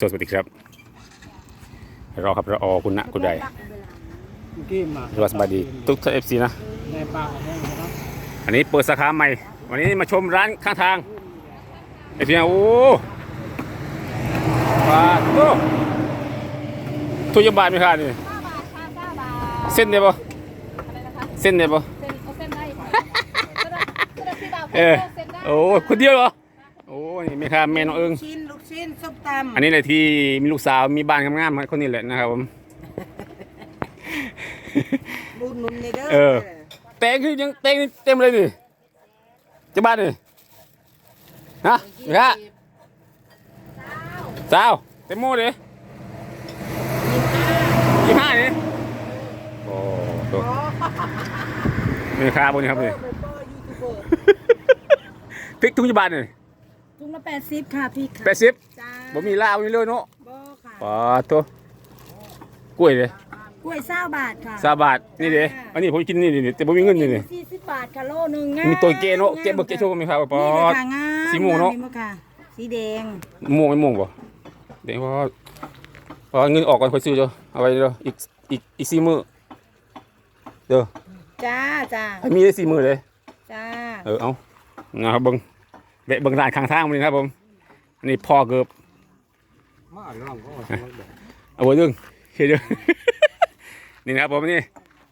สวัสดีครับ รอครับรออคุณนะคุณใดเมื่อกี้มาสวัสดี ทุกท่านเอฟซีนะในป่าแห้งนะครับอันนี้เปิดสาขาใหม่ วันนี้มาชมร้านข้างทางเอฟซีนะโอ้ปลาโตทุกยบาทไหมครับนี่ห้าบาทค่ะห้าบาทเส้นได้ปะอะไรนะคะเส้นได้ปะเส้นเอาเส้นได้ค่ะเส้นได้เส้นได้ที่บาทเออเส้นได้โอ้คนเดียวเหรอ โอ้นี่แม่ค้าแม่น้องเอิงชิ้นลูก ชิ้นส้มตอันนี้เลยที่มีลูกสาวมีบ้านงามๆคนนี้แหละนะครับผมำบุญหนุ่มในเด้อเออแตงคือยังแตงเต็มเลยนี่จะบ้านนี่ฮะนี่ฮะสาวเต็มโม่เลยยี่ห้านี่โอ้โหนี่ค่าบนนี้ครับนี่เป็นพ่อยูทูบเบอร์พริกทุกยี่บาทนี่ถุง ละแปดสิบค่ะพี่ค่ะแปดสิบจ้าบ่มีลาวนี่เลยเนาะบ่ค่ะปาตัวกล้วยเลยกล้วยเศร้าบาทค่ะ สามบาทนี่เด้อันนี้ผมกินนี่นี่แต่บ่มีเงินนี่นี่สี่สิบบาทค่ะโลหนึ่งมีตัวเกเนาะเกเบิกเกโชว์มีครับปอนี่เลยด ค่ะงามสีม่วงเนอะนี่ค่ะ สีแดงม่วงไม่ม่วงบ่เดี๋ยวพอพอเงินออกก่อนค่อยซื้อเจ้าเอาไว้เด้ออีกอีกอีกสี่มื้อเด้อจ้าจ้าให้มีได้สี่มื้อเลยจ้าเออเอานะครับเบิ่ง แวะเบิ่งร้านข้างทางมื้อนี้ครับผมอันนี้พ่อเกือบมาอ่านร่างก็สมัครแบบเอาไว้เรื่องเฮ็ดเด้อนี่นะครับผมนี่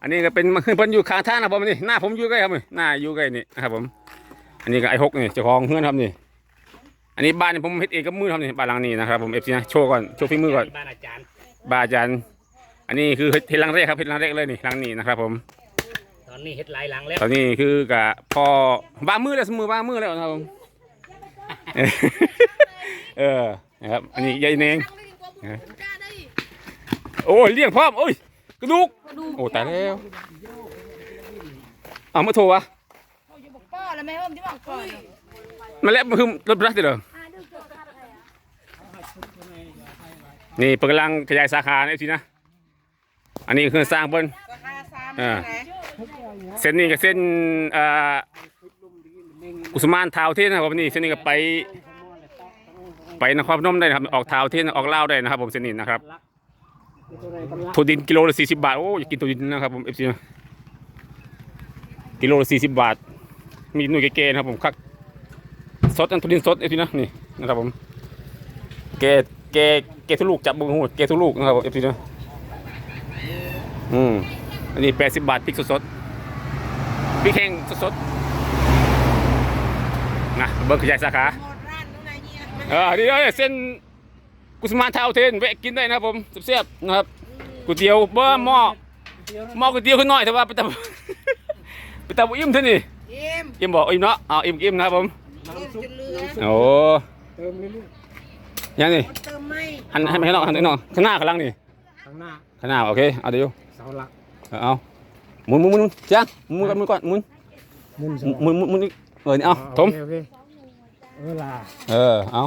อันนี้ก็เป็นมันขึ้นเพิ่นอยู่ข้างทางนะครับผมนี่หน้าผมอยู่ใกล้ครับนี่หน้าอยู่ใกล้นี่นะครับผม อันนี้ก็ไอ้หกนี่เจ้าของเฮือนครับนี่ อันนี้บ้านนี่ผมเฮ็ดเองกับมือครับนี่บ้านหลังนี้นะครับผม FC นะโชว์ก่อนโชว์ฝีมือก่อนบ้านอาจารย์บาอาจารย์อันนี้คือเฮ็ดหลังแรกครับเฮ็ดหลังแรกเลยนี่หลังนี้นะครับผมตอนนี้เฮ็ดลายหลังแล้วตอนนี้คือกับพอบ้ามือแล้วสมือบ้ามือแล้วนะครับผม เออนะครับอันนี้ยายเนงโอ้ยเลี้ยงพร้อมโอ้ยกระดูกโอ้ตายแล้วเอามาโทรวะอยู่บอกป้อแล้วแม่เพิ่มที่บอกก่อนมาแล้วมาคือรถบัสเด้อนี่เปิดกำลังขยายสาขาเนี่ยสินะอันนี้คือสร้างเพิ่นราคาสามอ่าไหนเส้นนี้กับเส้นเอ่ อกุสมานทาวเทนนะครับนี่เส้นนี้ก็ไป ไปนครพนมได้นะครับ ออกทาวเทนออกเลาได้นะครับ ผมเส้นนี้นะครับถั่วดินกิโลละสี่สิบบาทโอ้ยกินถั่วดินนะครับผมเอฟซีกิโลละสี่สิบบาท มีหน่วยเกๆนะครับผมคักสดอันถั่วดินสดเอฟซีนะนี่นะครับผมเกเกเกทุลูกจับมือหูเกทุลูกนะครับผมเอฟซีนะอืมอันนี้แปดสิบบาทพริกสดๆพริกแห้งสดๆ เบิร์ขยายสาขาหมดร้านนู้นไหนเนี่ยเออนี่เลยเส้นกุสมานทาวเทนแวะกินได้นะครับผมเสียบๆนะครับก๋วยเตี๋ยวเบอร์หม้อหม้อก๋วยเตี๋ยวขึ้นหน่อยแต่ว่าไปตำไปตำอิ่มเท่านี่เอ็มอิ่มบอกอิ่มเนาะเอาอิ่มอิ่มนะครับผมเอ็มจนเหลือโอ้เติมเรื่อยยังนี่เติมไม่หันให้ไปข้างนอกหันไปข้างนอกข้างหน้าข้างหลังนี่ๆข้างหน้าข้างหน้าโอเคเอาเดี๋ยวเสาหลักเอาเอาหมุนหมุนหมุนจ้างหมุนก่อนหมุนก่อนหมุนมุนหมุนหมุนหมุนนี่เออนี่เอาถมโอ เคเออล่ะเออเอา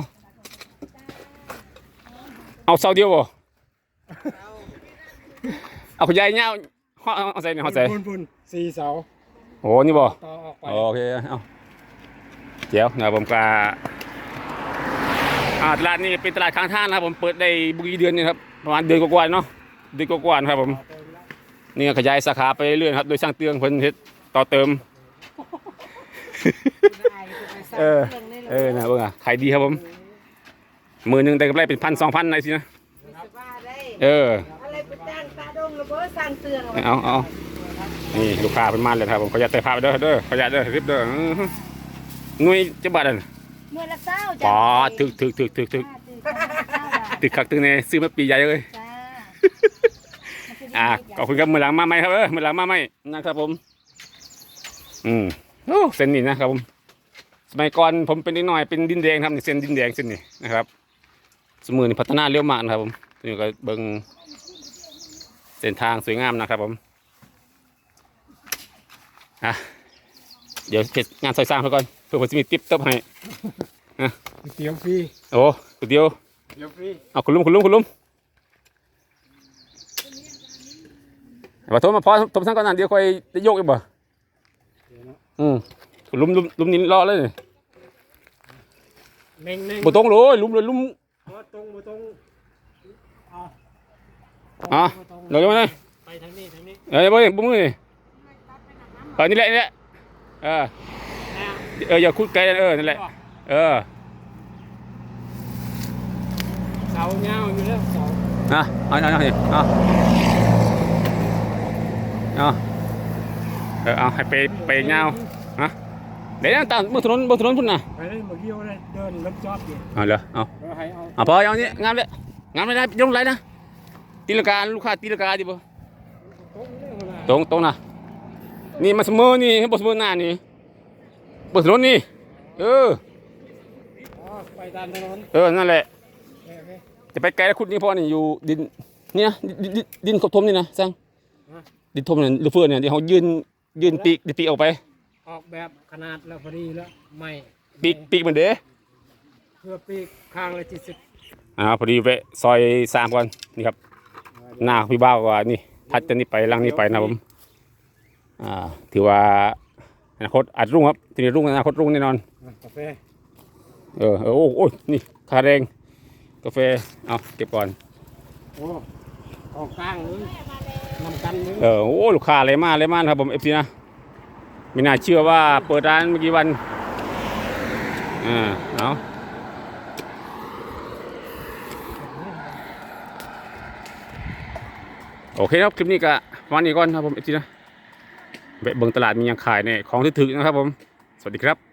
เอาเสาเดียวบ่เอาขยายเงาเอาเอาเอาใส่เนี่ยเอาใส่ปุ่นปุ่นสี่เสาโอ้นี่บ่ต่อออกไปโอเคเอาเดี๋ยวนะครับผมก็อ่าตลาดนี้เป็นตลาดข้างทางนะครับผมเปิดได้บุกีเดือนนี่ครับประมาณเดือนกว่าๆเนาะเดือนกว่าๆนะครับผมนี่ก็ขยายสาขาไปเรื่อยๆครับโดยช่างเตืองเพิ่นเฮ็ดต่อเติม เออเออนะเบิ่งอะขายดีครับผมมือหนึงได้กำไรเป็นพันสองพันอะไรสินะว่าได้เอออะไรไปจ้างตาดงระเบิดสั่งเตือนเอาเอานี่ลูกค้าเป็นมันเลยครับผมขออนุญาตเตะภาพเด้อเด้อขออนุญาตเด้อริบเด้ออื้อหือหน่วยจะบาทอันเมื่อละเศร้าปอถึกถึกถึกถึกถึกถึกคักถึกในซื้อมาปีใหญ่เลยจ้าอ่าขอบคุณครับมือหลังมาใหม่ครับเออมือหลังมาใหม่นะครับผม อืม โอ้เส้นนี้นะครับผมสมัยก่อนผมเป็นเด็กน้อยเป็นดินแดงครับนี่เส้นดินแดงเส้นนี้นะครับ สมือนี่พัฒนาเร็วมากนะครับผมนี่ก็เบิ่งเส้นทางสวยงามนะครับผมอะเดี๋ยวเก็บงานซอยสร้างเขาก่อนเพื่อผมจะมีติ๊บเติบให้เตี๋ยวฟรีโอ้ก๋วยเตี๋ยวเตี๋ยวฟรีเอาคุณลุงคุณลุงคุณลุงมาโทรมาพอทมสั่งก่อนนั่นเดี๋ยวค่อยได้โยกอีกบ่ อืมคุณลุมลุมลุมนี่รอเลยนี่เน่งเน่งบ่ตรงเลยลุมเลยลุมบ่ตรงบ่ตรงเอาอ๋อเดี๋ยวมาเลยไปทางนี้ทางนี้เอ้ยบ่ได้บ่มือนี่เออนี่แหละนี่แหละเออนะเอออย่าคุดไกลเออนั่นแหละเออเสาเงาอยู่แล้วเสานะเอาเอาเอาดิเอาเอาเออเอาให้ไปไปยาว ฮะเดี๋ยวนะตามบนถนนบนถนนพุ่นน่ะไปเลยเมื่อกี้เลยเดินรถจอดอยู่เอาเลยเอาเออให้เอาเอาพอเอานี่งามเลยงามเลยนะยงไรนะตีลงกาลูกค้าตีลงกาดิบ่โต๊ะนี่เวลาตรงตรงนะนี่มาเสมอนี่ให้บ่เสมอหน้านี่บนถนนนี่เอออ๋อไปตามถนนเออนั่นแหละโอเคโอเคจะไปไกลแล้วคุดนี่พอนี่อยู่ดินนี่นะดินดินดินทมนี่นะซังดินทมเนี่ยลูกเฟือเนี่ยเดี๋ยวเขายืนยืนปีกปีกออกไป ออกแบบขนาดแล้วพอดีแล้วไม่ปีกปีกเหมือนเด้เพื่อปีกข้างละจิตสิบอ่าพอดีแวะซอยสามก่อนนี่ครับ หน้าพี่บ้าวว่านี่ทัดจากนี้ไปหลังนี้ไปนะครับผมอ่าถือว่าอนาคตอาจรุ่งครับทีนี้รุ่งอนาคตรุ่งแน่นอนอะกาแฟเออเออโอ้โอ้ยนี่คาแรงกาแฟเอาเก็บก่อนโอ้กองกลางเลยนำกันเลยเออโอ้ลูกค้าอะไรมาอะไรมานะครับผมเอฟซีนะ ไม่น่าเชื่อว่าเปิดร้านเมื่อกี้วันอ่าเอาโอเคครับ คลิปนี้ก็วันนี้ก่อนครับผมเอฟซีนะแวะเบิ่งตลาดมียังขายเนี่ยของที่ถึกนะครับผม สวัสดีครับ